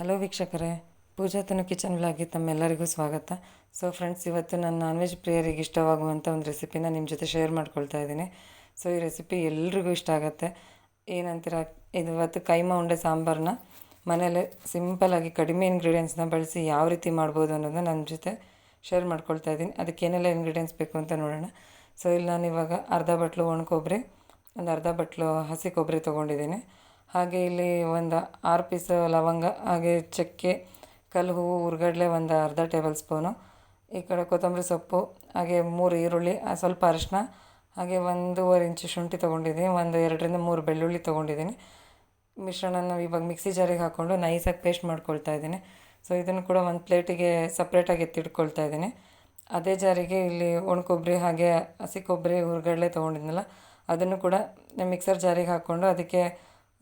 Hello ವೀಕ್ಷಕರೇ ಪೂಜಾತನು kitchen ವ್ಲಾಗಿ ತಮ್ಮೆಲ್ಲರಿಗೂ ಸ್ವಾಗತ. ಸೊ ಫ್ರೆಂಡ್ಸ್ ಇವತ್ತು ನಾನು ನಾನ್ ವೆಜ್ ಪ್ರಿಯರಿಗೆ ಇಷ್ಟವಾಗುವಂಥ ಒಂದು ರೆಸಿಪಿನ ನಿಮ್ಮ ಜೊತೆ ಶೇರ್ ಮಾಡ್ಕೊಳ್ತಾ ಇದ್ದೀನಿ. ಸೊ ಈ ರೆಸಿಪಿ ಎಲ್ರಿಗೂ ಇಷ್ಟ ಆಗುತ್ತೆ. ಏನಂತೀರ, ಇದು ಇವತ್ತು ಕೈಮಾ ಉಂಡೆ ಸಾಂಬಾರನ್ನ ಮನೇಲೆ ಸಿಂಪಲ್ಲಾಗಿ ಕಡಿಮೆ ಇಂಗ್ರೀಡಿಯೆಂಟ್ಸ್ನ ಬಳಸಿ ಯಾವ ರೀತಿ ಮಾಡ್ಬೋದು ಅನ್ನೋದನ್ನ ನನ್ನ ಜೊತೆ ಶೇರ್ ಮಾಡ್ಕೊಳ್ತಾ ಇದ್ದೀನಿ. ಅದಕ್ಕೆ ಏನೆಲ್ಲ ಇಂಗ್ರೀಡಿಯೆಂಟ್ಸ್ ಬೇಕು ಅಂತ ನೋಡೋಣ. ಸೊ ಇಲ್ಲಿ ನಾನು ಇವಾಗ ಅರ್ಧ ಬಟ್ಲು ಒಣ ಕೊಬ್ಬರಿ ಒಂದು ಅರ್ಧ ಬಟ್ಲು ಹಸಿ ಕೊಬ್ಬರಿ ತೊಗೊಂಡಿದ್ದೀನಿ. ಹಾಗೆ ಇಲ್ಲಿ ಒಂದು ಆರು ಪೀಸ್ ಲವಂಗ, ಹಾಗೆ ಚಕ್ಕೆ, ಕಲ್ಲು ಹೂವು, ಉರ್ಗಡ್ಲೆ, ಒಂದು ಅರ್ಧ ಟೇಬಲ್ ಸ್ಪೂನು ಈ ಕಡೆ ಕೊತ್ತಂಬರಿ ಸೊಪ್ಪು, ಹಾಗೆ ಮೂರು ಈರುಳ್ಳಿ ಸ್ವಲ್ಪ ಅರಿಶಿನ, ಹಾಗೆ ಒಂದೂವರೆ ಇಂಚು ಶುಂಠಿ ತೊಗೊಂಡಿದ್ದೀನಿ, ಒಂದು ಎರಡರಿಂದ ಮೂರು ಬೆಳ್ಳುಳ್ಳಿ ತೊಗೊಂಡಿದ್ದೀನಿ. ಮಿಶ್ರಣನ ಇವಾಗ ಮಿಕ್ಸಿ ಜಾರಿಗೆ ಹಾಕ್ಕೊಂಡು ನೈಸಾಗಿ ಪೇಸ್ಟ್ ಮಾಡ್ಕೊಳ್ತಾ ಇದ್ದೀನಿ. ಸೊ ಇದನ್ನು ಕೂಡ ಒಂದು ಪ್ಲೇಟಿಗೆ ಸಪ್ರೇಟಾಗಿ ಎತ್ತಿಟ್ಕೊಳ್ತಾ ಇದ್ದೀನಿ. ಅದೇ ಜಾರಿಗೆ ಇಲ್ಲಿ ಒಣ ಕೊಬ್ಬರಿ, ಹಾಗೆ ಹಸಿ ಕೊಬ್ಬರಿ ಹುರ್ಗಡ್ಲೆ ತೊಗೊಂಡಿದ್ನಲ್ಲ, ಅದನ್ನು ಕೂಡ ಮಿಕ್ಸರ್ ಜಾರಿಗೆ ಹಾಕ್ಕೊಂಡು ಅದಕ್ಕೆ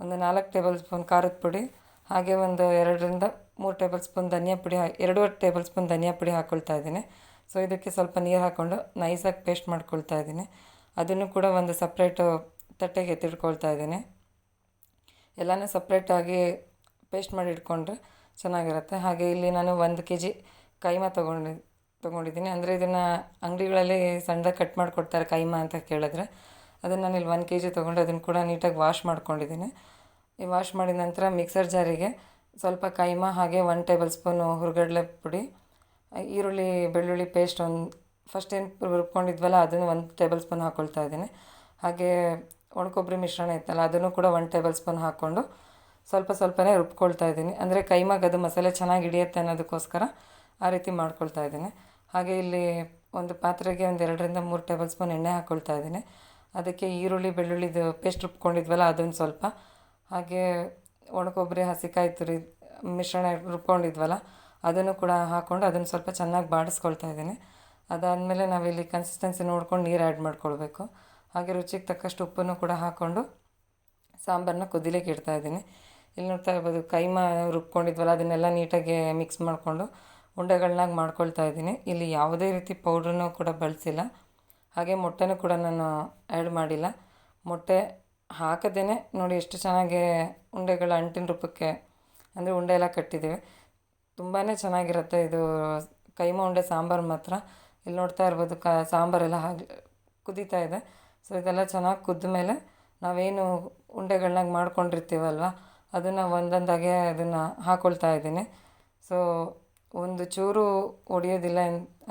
ಒಂದು ನಾಲ್ಕು ಟೇಬಲ್ ಸ್ಪೂನ್ ಖಾರದ ಪುಡಿ, ಹಾಗೆ ಒಂದು ಎರಡರಿಂದ ಮೂರು ಟೇಬಲ್ ಸ್ಪೂನ್ ಧನಿಯಾ ಪುಡಿ ಹಾ, ಎರಡೂವರೆ ಟೇಬಲ್ ಸ್ಪೂನ್ ಧನಿಯಾ ಪುಡಿ ಹಾಕ್ಕೊಳ್ತಾ ಇದ್ದೀನಿ. ಸೊ, ಇದಕ್ಕೆ ಸ್ವಲ್ಪ ನೀರು ಹಾಕ್ಕೊಂಡು ನೈಸಾಗಿ ಪೇಸ್ಟ್ ಮಾಡ್ಕೊಳ್ತಾ ಇದ್ದೀನಿ. ಅದನ್ನು ಕೂಡ ಒಂದು ಸಪ್ರೇಟು ತಟ್ಟೆಗೆ ಎತ್ತಿಟ್ಕೊಳ್ತಾ ಇದ್ದೀನಿ. ಎಲ್ಲನೂ ಸಪ್ರೇಟಾಗಿ ಪೇಸ್ಟ್ ಮಾಡಿ ಇಟ್ಕೊಂಡ್ರೆ ಚೆನ್ನಾಗಿರುತ್ತೆ. ಹಾಗೆ ಇಲ್ಲಿ ನಾನು ಒಂದು ಕೆ ಜಿ ಕೈಮಾ ತೊಗೊಂಡು, ತೊಗೊಂಡಿದ್ದೀನಿ. ಅಂದರೆ ಇದನ್ನು ಅಂಗಡಿಗಳಲ್ಲಿ ಸಣ್ಣದಾಗಿ ಕಟ್ ಮಾಡಿಕೊಡ್ತಾರೆ ಕೈಮಾ ಅಂತ ಕೇಳಿದ್ರೆ. ಅದನ್ನು ನಾನು ಇಲ್ಲಿ ಒನ್ ಕೆ ಜಿ ತೊಗೊಂಡು ಅದನ್ನು ಕೂಡ ನೀಟಾಗಿ ವಾಶ್ ಮಾಡ್ಕೊಂಡಿದ್ದೀನಿ. ಈ ವಾಶ್ ಮಾಡಿದ ನಂತರ ಮಿಕ್ಸರ್ ಜಾರಿಗೆ ಸ್ವಲ್ಪ ಕೈಮಾ ಹಾಗೆ ಒನ್ ಟೇಬಲ್ ಸ್ಪೂನು ಹುರ್ಗಡ್ಲೆ ಪುಡಿ ಈರುಳ್ಳಿ, ಬೆಳ್ಳುಳ್ಳಿ ಪೇಸ್ಟ್ ಒಂದು ಫಸ್ಟ್ ಏನು ರುಬ್ಕೊಂಡಿದ್ವಲ್ಲ ಅದನ್ನು ಒಂದು ಟೇಬಲ್ ಸ್ಪೂನ್ ಹಾಕ್ಕೊಳ್ತಾ ಇದ್ದೀನಿ. ಹಾಗೆ ಒಣಕೊಬ್ಬರಿ ಮಿಶ್ರಣ ಇತ್ತಲ್ಲ ಅದನ್ನು ಕೂಡ ಒನ್ ಟೇಬಲ್ ಸ್ಪೂನ್ ಹಾಕ್ಕೊಂಡು ಸ್ವಲ್ಪ ಸ್ವಲ್ಪನೇ ರುಬ್ಕೊಳ್ತಾ ಇದ್ದೀನಿ. ಅಂದರೆ ಕೈಮಾಗ ಅದು ಮಸಾಲೆ ಚೆನ್ನಾಗಿ ಹಿಡಿಯುತ್ತೆ ಅನ್ನೋದಕ್ಕೋಸ್ಕರ ಆ ರೀತಿ ಮಾಡ್ಕೊಳ್ತಾ ಇದ್ದೀನಿ. ಹಾಗೆ ಇಲ್ಲಿ ಒಂದು ಪಾತ್ರೆಗೆ ಒಂದು ಎರಡರಿಂದ ಮೂರು ಟೇಬಲ್ ಸ್ಪೂನ್ ಎಣ್ಣೆ ಹಾಕ್ಕೊಳ್ತಾ ಇದ್ದೀನಿ. ಅದಕ್ಕೆ ಈರುಳ್ಳಿ ಬೆಳ್ಳುಳ್ಳಿದು ಪೇಸ್ಟ್ ರುಬ್ಕೊಂಡಿದ್ವಲ್ಲ ಅದೊಂದು ಸ್ವಲ್ಪ. ಹಾಗೆ ಒಣ ಕೊಬ್ಬರಿ ಹಸಿಕಾಯಿ ತುರಿ ಮಿಶ್ರಣ ರುಬ್ಕೊಂಡಿದ್ವಲ್ಲ ಅದನ್ನು ಕೂಡ ಹಾಕ್ಕೊಂಡು ಅದನ್ನು ಸ್ವಲ್ಪ ಚೆನ್ನಾಗಿ ಬಾಡಿಸ್ಕೊಳ್ತಾ ಇದ್ದೀನಿ. ಅದಾದಮೇಲೆ ನಾವಿಲ್ಲಿ ಕನ್ಸಿಸ್ಟೆನ್ಸಿ ನೋಡ್ಕೊಂಡು ನೀರು ಆ್ಯಡ್ ಮಾಡ್ಕೊಳ್ಬೇಕು. ಹಾಗೆ ರುಚಿಗೆ ತಕ್ಕಷ್ಟು ಉಪ್ಪನ್ನು ಕೂಡ ಹಾಕ್ಕೊಂಡು ಸಾಂಬಾರನ್ನ ಕುದಿಲಿಕ್ಕೆ ಇಡ್ತಾ ಇದ್ದೀನಿ. ಇಲ್ಲಿ ನೋಡ್ತಾ ಇರ್ಬೋದು ಕೈಮಾ ರುಬ್ಕೊಂಡಿದ್ವಲ್ಲ ಅದನ್ನೆಲ್ಲ ನೀಟಾಗಿ ಮಿಕ್ಸ್ ಮಾಡಿಕೊಂಡು ಉಂಡೆಗಳನ್ನಾಗಿ ಮಾಡ್ಕೊಳ್ತಾ ಇದ್ದೀನಿ. ಇಲ್ಲಿ ಯಾವುದೇ ರೀತಿ ಪೌಡ್ರನ್ನು ಕೂಡ ಬಳಸಿಲ್ಲ. ಹಾಗೆ ಮೊಟ್ಟೆನೂ ಕೂಡ ನಾನು ಆ್ಯಡ್ ಮಾಡಿಲ್ಲ. ಮೊಟ್ಟೆ ಹಾಕದೇ ನೋಡಿ ಎಷ್ಟು ಚೆನ್ನಾಗಿ ಉಂಡೆಗಳ ಅಂಟಿನ ರೂಪಕ್ಕೆ ಅಂದರೆ ಉಂಡೆ ಎಲ್ಲ ಕಟ್ಟಿದ್ದೀವಿ. ತುಂಬಾ ಚೆನ್ನಾಗಿರುತ್ತೆ ಇದು ಕೈಮ ಉಂಡೆ ಸಾಂಬಾರು ಮಾತ್ರ. ಇಲ್ಲಿ ನೋಡ್ತಾ ಇರ್ಬೋದು ಕ ಸಾಂಬಾರೆಲ್ಲ ಹಾಗೆ ಕುದೀತಾ ಇದೆ. ಸೊ ಇದೆಲ್ಲ ಚೆನ್ನಾಗಿ ಕುದ್ದ ಮೇಲೆ ನಾವೇನು ಉಂಡೆಗಳನ್ನಾಗಿ ಮಾಡ್ಕೊಂಡಿರ್ತೀವಲ್ವ, ಅದನ್ನು ಒಂದೊಂದಾಗೆ ಅದನ್ನು ಹಾಕ್ಕೊಳ್ತಾ ಇದ್ದೀನಿ. ಸೊ ಒಂದು ಚೂರು ಒಡೆಯೋದಿಲ್ಲ,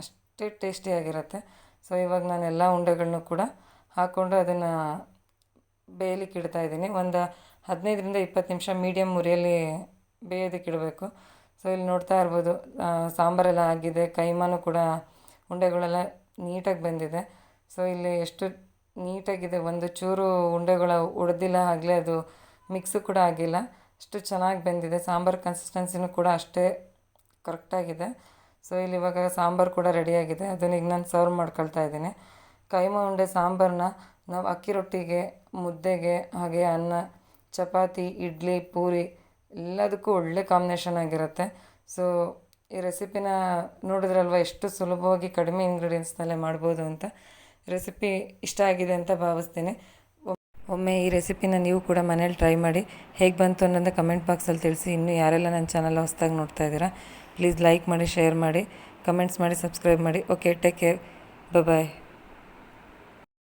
ಅಷ್ಟೇ ಟೇಸ್ಟಿಯಾಗಿರುತ್ತೆ ಸೊ, ಇವಾಗ ನಾನು ಎಲ್ಲ ಉಂಡೆಗಳನ್ನು ಕೂಡ ಹಾಕ್ಕೊಂಡು ಅದನ್ನು ಬೇಯಲಿಕ್ಕೆ ಇಡ್ತಾ ಇದ್ದೀನಿ. ಒಂದು ಹದಿನೈದರಿಂದ ಇಪ್ಪತ್ತು ನಿಮಿಷ ಮೀಡಿಯಮ್ ಉರಿಯಲ್ಲಿ ಬೇಯೋದಕ್ಕೆ ಇಡಬೇಕು. ಸೊ, ಇಲ್ಲಿ ನೋಡ್ತಾ ಇರ್ಬೋದು ಸಾಂಬಾರೆಲ್ಲ ಆಗಿದೆ. ಕೈಮಾನು ಕೂಡ ಉಂಡೆಗಳೆಲ್ಲ ನೀಟಾಗಿ ಬಂದಿದೆ. ಸೊ, ಇಲ್ಲಿ ಎಷ್ಟು ನೀಟಾಗಿದೆ. ಒಂದು ಚೂರು ಉಂಡೆಗಳ ಉಡ್ದಿಲ್ಲ, ಆಗಲೇ ಅದು ಮಿಕ್ಸು ಕೂಡ ಆಗಿಲ್ಲ. ಅಷ್ಟು ಚೆನ್ನಾಗಿ ಬೆಂದಿದೆ. ಸಾಂಬಾರು ಕನ್ಸಿಸ್ಟೆನ್ಸಿನೂ ಕೂಡ ಅಷ್ಟೇ ಕರೆಕ್ಟಾಗಿದೆ ಸೊ ಇಲ್ಲಿ ಇವಾಗ ಸಾಂಬಾರು ಕೂಡ ರೆಡಿಯಾಗಿದೆ ಅದನ್ನ ಈಗ ನಾನು ಸರ್ವ್ ಮಾಡ್ಕೊಳ್ತಾ ಇದ್ದೀನಿ. ಕೈಮ ಉಂಡೆ ಸಾಂಬಾರನ್ನ ನಾವು ಅಕ್ಕಿ ರೊಟ್ಟಿಗೆ, ಮುದ್ದೆಗೆ, ಹಾಗೆ ಅನ್ನ, ಚಪಾತಿ, ಇಡ್ಲಿ, ಪೂರಿ ಎಲ್ಲದಕ್ಕೂ ಒಳ್ಳೆ ಕಾಂಬಿನೇಷನ್ ಆಗಿರುತ್ತೆ. ಸೊ ಈ ರೆಸಿಪಿನ ನೋಡಿದ್ರಲ್ವ ಎಷ್ಟು ಸುಲಭವಾಗಿ ಕಡಿಮೆ ಇಂಗ್ರೀಡಿಯೆಂಟ್ಸ್ನಲ್ಲೇ ಮಾಡ್ಬೋದು ಅಂತ? ರೆಸಿಪಿ ಇಷ್ಟ ಆಗಿದೆ ಅಂತ ಭಾವಿಸ್ತೀನಿ. ಒಮ್ಮೆ ಈ ರೆಸಿಪಿನ ನೀವು ಕೂಡ ಮನೇಲಿ ಟ್ರೈ ಮಾಡಿ. ಹೇಗೆ ಬಂತು ಅನ್ನೋದನ್ನ ಕಮೆಂಟ್ ಬಾಕ್ಸಲ್ಲಿ ತಿಳಿಸಿ. ಇನ್ನೂ ಯಾರೆಲ್ಲ ನನ್ನ ಚಾನಲ್ ಹೊಸ್ದಾಗಿ ನೋಡ್ತಾ ಇದ್ದೀರಾ, ಪ್ಲೀಸ್ ಲೈಕ್ ಮಾಡಿ, ಶೇರ್ ಮಾಡಿ, ಕಮೆಂಟ್ಸ್ ಮಾಡಿ, ಸಬ್ಸ್ಕ್ರೈಬ್ ಮಾಡಿ. Okay, take care. ಬಾಯ್